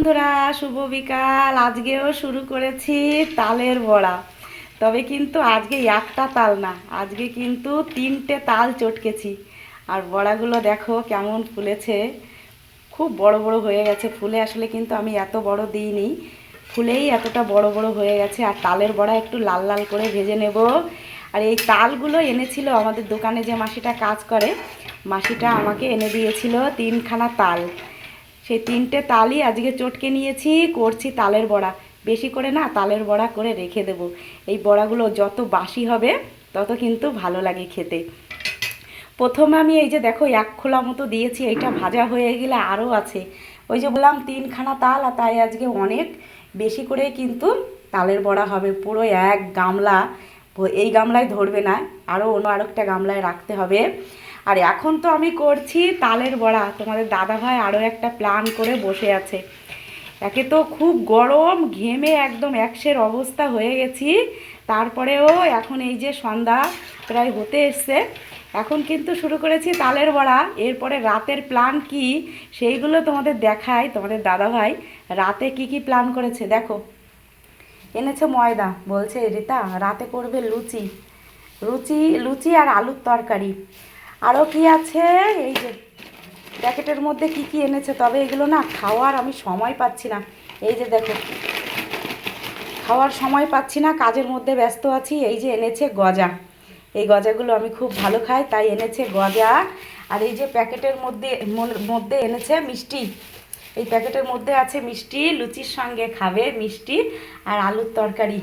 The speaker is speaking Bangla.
বন্ধুরা, শুভ বিকাল। আজকেও শুরু করেছি তালের বড়া। তবে কিন্তু আজকে একটা তাল না, আজকে কিন্তু তিনটে তাল চটকেছি। আর বড়াগুলো দেখো কেমন ফুলেছে। খুব বড় বড় হয়ে গেছে। ফুলে আসলে কিন্তু আমি এত বড় দিইনি। ফুলেই এতটা বড় বড় হয়ে গেছে। আর তালের বড়া একটু লাল লাল করে ভেজে নেব। আর এই তালগুলো এনেছিল আমাদের দোকানে যে মাসিটা কাজ করে, মাসিটা আমাকে এনে দিয়েছিল তিনখানা তাল। সেই তিনটে তালই আজকে চটকে নিয়েছি, করছি তালের বড়া। বেশি করে না, তালের বড়া করে রেখে দেব। এই বড়াগুলো যত বাসি হবে, তত কিন্তু ভালো লাগে খেতে। প্রথমে আমি এই যে দেখো, এক খোলা মতো দিয়েছি, এইটা ভাজা হয়ে গেলে আরও আছে। ওই যে বললাম, তিনখানা তাল, আর তাই আজকে অনেক বেশি করে কিন্তু তালের বড়া হবে। পুরো এক গামলা, এই গামলায় ধরবে না, আরও অন্য আরেকটা গামলায় রাখতে হবে। আর এখন তো আমি করছি তালের বড়া। তোমাদের দাদাভাই আরও একটা প্ল্যান করে বসে আছে। একে তো খুব গরম, ঘেমে একদম একশের অবস্থা হয়ে গেছি। তারপরেও এখন এই যে সন্ধ্যা প্রায় হতে এসছে। এখন কিন্তু শুরু করেছি তালের বড়া। এরপরে রাতের প্ল্যান কি সেইগুলো তোমাদের দেখাই, তোমাদের দাদাভাই। রাতে কি কি প্ল্যান করেছে? দেখো। এনেছে ময়দা, বলছে রিতা। রাতে করবে লুচি। লুচি লুচি আর আলুর তরকারি। আরও কি আছে? এই যে প্যাকেটের মধ্যে কি কি এনেছে? তবে এগুলো না খাওয়ার আমি সময় পাচ্ছি না। এই যে দেখো, খাওয়ার সময় পাচ্ছি না, কাজের মধ্যে ব্যস্ত আছি। এই যে এনেছে গজা। এই গজাগুলো আমি খুব ভালো খাই, তাই এনেছে গজা। আর এই যে প্যাকেটের মধ্যে মধ্যে এনেছে মিষ্টি। এই প্যাকেটের মধ্যে আছে মিষ্টি, লুচির সঙ্গে খাবে মিষ্টি আর আলুর তরকারি।